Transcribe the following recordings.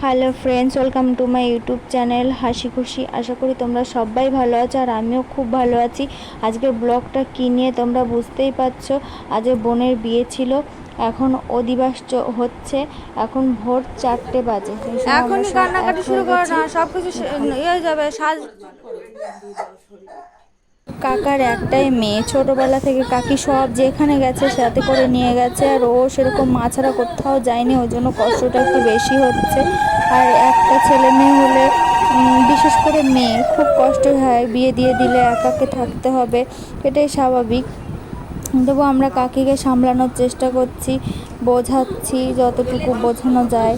Hello friends welcome to my YouTube channel হাসি খুশি আশা করি তোমরা সবাই ভালো আছো আর আমিও খুব ভালো আছি। আজকের ব্লগটা কী নিয়ে তোমরা বুঝতেই পারছ? আজকে বোনের বিয়ে ছিল এখন অধিবাস হচ্ছে এখন ভোর চারটে বাজে। সব কান্নাকাটি শুরু করো না সবকিছু সে- ইয়ে হয়ে যাবে সাজ কাকার একটাই মেয়ে। ছোটবেলা থেকে কাকি সব যেখানে গেছে সাথে করে নিয়ে গেছে, আর ও সেরকম মা ছাড়া কোথাও যায়নি, ওই জন্য কষ্টটা একটু বেশি হচ্ছে। আর একটা ছেলে মেয়ে হলে বিশেষ করে মেয়ে, খুব কষ্ট হয় বিয়ে দিয়ে দিলে একাকে থাকতে হবে, এটাই স্বাভাবিক। তবু আমরা কাকিকে সামলানোর চেষ্টা করছি, বোঝাচ্ছি যতটুকু বোঝানো যায়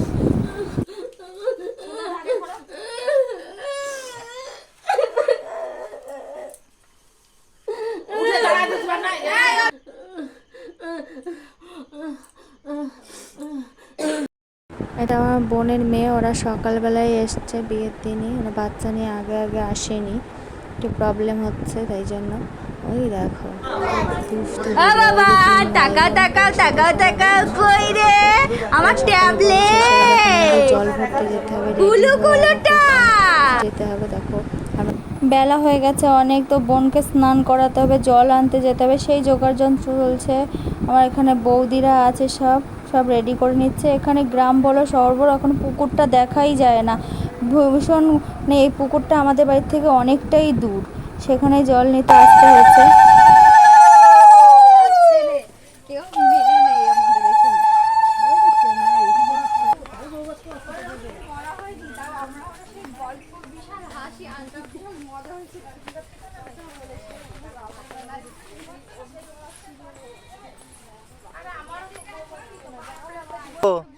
এটা আমার বোনের মেয়ে ওরা সকালবেলায় এসছে বিয়ের দিনই। ওরা বাচ্চা নিয়ে আগে আগে আসেনি। একটু প্রবলেম হচ্ছে তাই জন্য। ওই দেখো। বাবা টাকা টাকা টাকা টাকা কই রে? আমার ট্যাবলেট জল ভরতে যেতে হবে কুলু কুলুটা! যেতে হবে দেখো। বেলা হয়ে গেছে অনেক তো বোনকে স্নান করাতে হবে জল আনতে যেতে হবে। সেই জোগাড় যন্ত্র চলছে। আমার এখানে বৌদিরা আছে সব। সব রেডি করে নিচ্ছে। এখানে গ্রাম বলো, শহর বলো, এখন পুকুরটা দেখাই যায় না। ভীষণ মানে এই পুকুরটা আমাদের বাড়ির থেকে অনেকটাই দূর। সেখানে জল নিতে আসতে হচ্ছে। যাব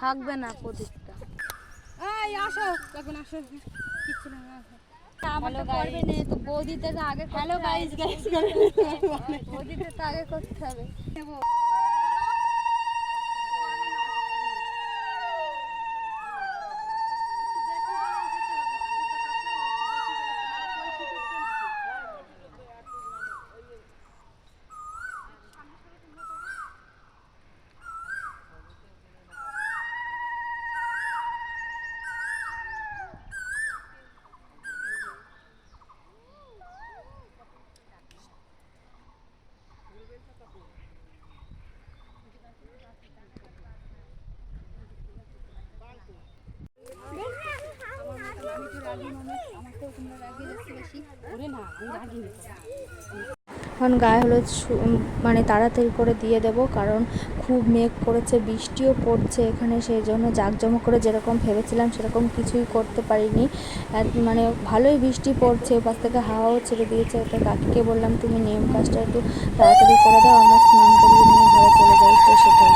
থাকবে না প্রদীপটা এই আসো এখন আসো কিচ্ছু না বৌদিতে তো আগে হ্যালো গাইজ গাইস বৌদিতে তো আগে করতে হবে এখন গায়ে হলুদ মানে তাড়াতাড়ি করে দিয়ে দেব, কারণ খুব মেঘ করেছে, বৃষ্টিও পড়ছে এখানে সেই জন্য জাঁকজমক করে যেরকম ভেবেছিলাম সেরকম কিছুই করতে পারিনি। মানে ভালোই বৃষ্টি পড়ছে, ওপাশ থেকে হাওয়াও ছেড়ে দিয়েছে, ওটা কাকিকে বললাম, তুমি নিয়ম কাজটা একটু তাড়াতাড়ি করে দাও, আমরা স্নান করিয়ে নিয়ে ঘরে চলে যাই তো সেটাই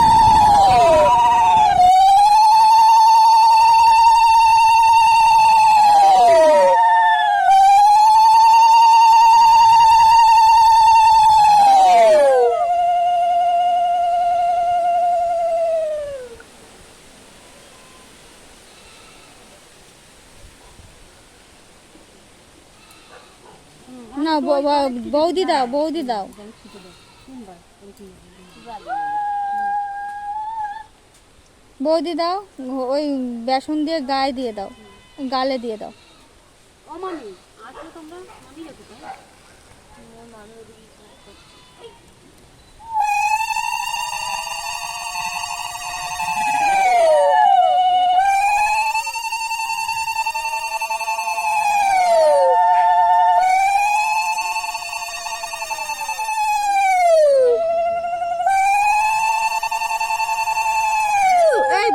না বৌদি দাও বৌদি দাও। বৌদি দাও, ওই বেসন দিয়ে গায়ে দিয়ে দাও, গালে দিয়ে দাও।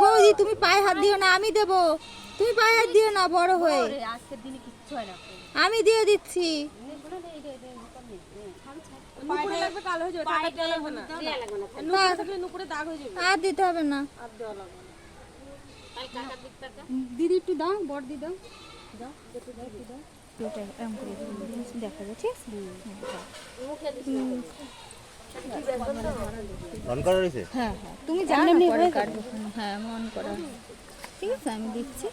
দিদি তুমি পায়ে হাত দিও না আমি দেবো। তুমি পায়ে হাত দিও না বড় হয়ে। আজকের দিনে কিচ্ছু হয় না। আমি দিয়ে দিচ্ছি। নুপুরে লাগবে কালো হয়ে যাবে টাকা দেওয়া লাগবে না। নুপুরে থাকলে নুপুরে দাগ হয়ে যাবে। আর দিতে হবে না। দিদি একটু দাও বড় দিদি দাও। দেখা আছে অন করা রয়েছে হ্যাঁ হ্যাঁ। তুমি জানো কাটবো। হ্যাঁ অন করা। ঠিক আছে আমি দিচ্ছি।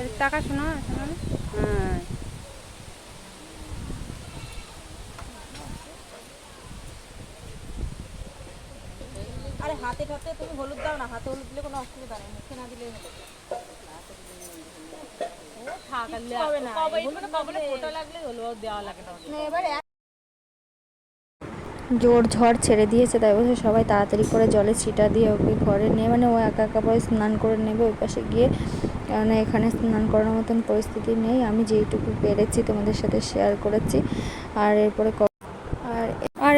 এর টাকা শোনা হ্যাঁ আরে হাতে ঠাতে তুমি হলুদ দাও না হাতে হলুদ দিলে কোনো অসুবিধা নেই মুখে না দিলে জোর ঝড় ছেড়ে দিয়েছে তাই বসে সবাই তাড়াতাড়ি করে জলে ছিটা দিয়ে ওকে ঘরে নিয়ে মানে ও একা একা পরে স্নান করে নেবে ওই পাশে গিয়ে কারণ এখানে স্নান করার মতন পরিস্থিতি নেই। আমি যেইটুকু পেরেছি তোমাদের সাথে শেয়ার করেছি। আর এরপরে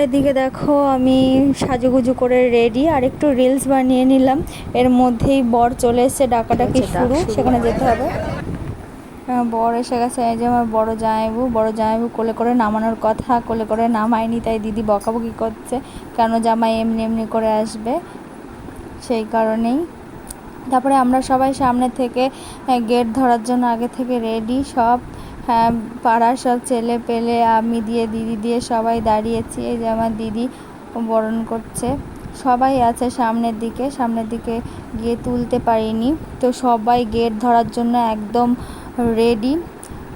এদিকে দেখো আমি সাজুগুজু করে রেডি আর একটু রিলস বানিয়ে নিলাম। এর মধ্যেই বর চলে এসেছে ডাকাডাকি শুরু সেখানে যেতে হবে। বর এসে গেছে এই যে আমার বড় জামাইবু বড় জামাইবু কোলে করে নামানোর কথা কোলে করে নামায়নি তাই দিদি বকাবকি করছে কেন জামাই এমনি এমনি করে আসবে? সেই কারণেই। তারপরে আমরা সবাই সামনে থেকে গেট ধরার জন্য আগে থেকে রেডি সব পাড়ার সব ছেলে পেলে আমি দিয়ে, দিদি দিয়ে সবাই দাঁড়িয়েছি। এই যে আমার দিদি বরণ করছে। সবাই আছে সামনের দিকে সামনের দিকে গিয়ে তুলতে পারিনি। তো সবাই গেট ধরার জন্য একদম রেডি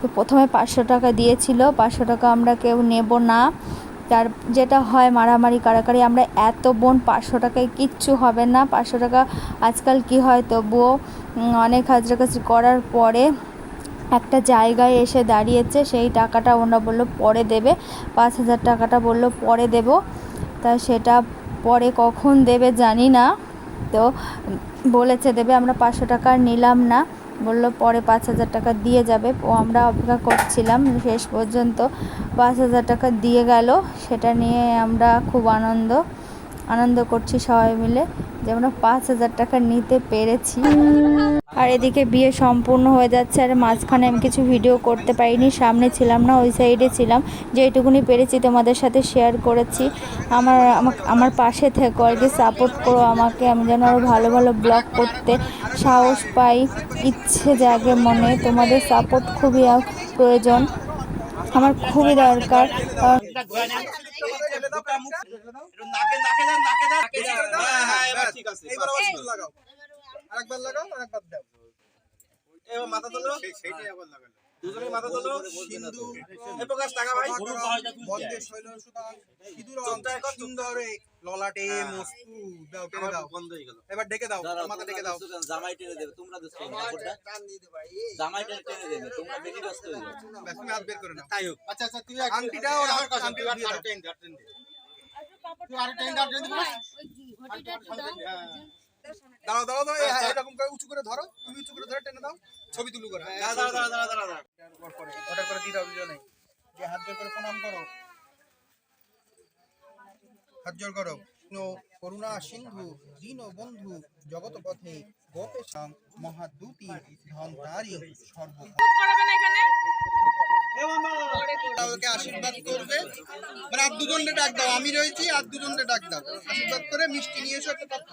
তো প্রথমে পাঁচশো টাকা দিয়েছিল, পাঁচশো টাকা আমরা কেউ নেব না। তার, যেটা হয় মারামারি, কারাকারি, আমরা এত বোন, পাঁচশো টাকায় কিচ্ছু হবে না। পাঁচশো টাকা আজকাল কি হয় তবুও অনেক হাজরাকাজি করার পরে একটা জায়গায় এসে দাঁড়িয়েছে, সেই টাকাটা ওরা বলল, পরে দেবে। পাঁচ হাজার টাকাটা বলল, পরে দেব। তা সেটা পরে কখন দেবে জানি না। তো বলেছে, দেবে। আমরা পাঁচশো টাকা নিলাম না। বলল, পরে পাঁচ হাজার টাকা দিয়ে যাবে। ও আমরা অপেক্ষা করছিলাম, শেষ পর্যন্ত পাঁচ হাজার টাকা দিয়ে গেল। সেটা নিয়ে আমরা খুব আনন্দ আনন্দ করছি সবাই মিলে। যে আমরা পাঁচ হাজার টাকা নিতে পেরেছি আর এদিকে বিয়ে সম্পূর্ণ হয়ে যাচ্ছে আর মাঝখানে আমি কিছু ভিডিও করতে পারিনি সামনে ছিলাম না ওই সাইডে ছিলাম যেটুকুনি পেরেছি তোমাদের সাথে শেয়ার করেছি আমার আমার পাশে থেকো আর কি সাপোর্ট করো আমাকে আমি যেন আরও ভালো ভালো ব্লগ করতে সাহস পাই ইচ্ছে জাগে মনে তোমাদের সাপোর্ট খুবই প্রয়োজন আমার খুবই দরকার আর এইবার আবার লাগাও আরেকবার লাগাও আরেকবার দাও এবার মাথা তোলো সেইটাই আবার লাগালো দুজনে মাথা তোলো সিন্ধু প্রকাশ টাকা ভাই বন্ধে শৈল সুতান সিঁদুর সুন্দরে ললাটে মস্তু দাও টেনে দাও বন্ধ হয়ে গেল এবার ডেকে দাও মাথা ডেকে দাও জামাই টেনে দেবে তোমরা তো সেই কাপড়টা জামাই টেনে টেনে দেবে তোমরা বেশি ব্যস্ত হয়ে যাবে তুমি হাত বের করে নাও তাই হোক আচ্ছা আচ্ছা তুই আংটিটা ওর টেন দাও টেন দাও দাঁড়াও দাঁড়াও দাঁড়াও এরকম করে উঁচু করে ধরো তুমি উঁচু করে ধরে টেনে দাও ছবি তুলু করে। দাঁড়া দাঁড়া দাঁড়া দাঁড়া দাঁড়া করে দিয়ে দাও দুজনে। দিয়ে হাত জোর করে প্রণাম করো। হাত জোর করো। নো করুণা সিন্ধু দীন বন্ধু জগত পথে গোপেশাং মহাদূতি ধনতারি সর্ব ওকে আশীর্বাদ করবে। মানে আর দুজনকে ডাক দাও, আমি রয়েছি, আর দুজনকে ডাক দাও। আশীর্বাদ করে মিষ্টি নিয়ে এসো একটা পাত্র।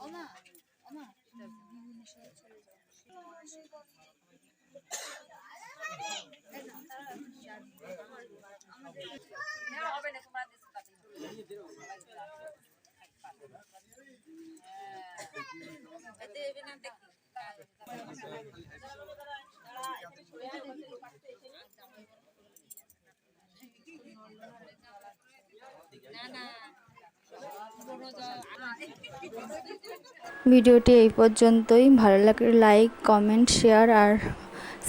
মুখে আওয়াজ করব আমরা ভিডিওটি এই পর্যন্তই। ভালো লাগলে লাইক কমেন্ট শেয়ার আর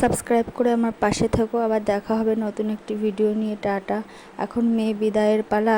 সাবস্ক্রাইব করে আমার পাশে থাকো। আবার দেখা হবে নতুন একটি ভিডিও নিয়ে। টাটা। এখন মেয়ে বিদায়ের পালা।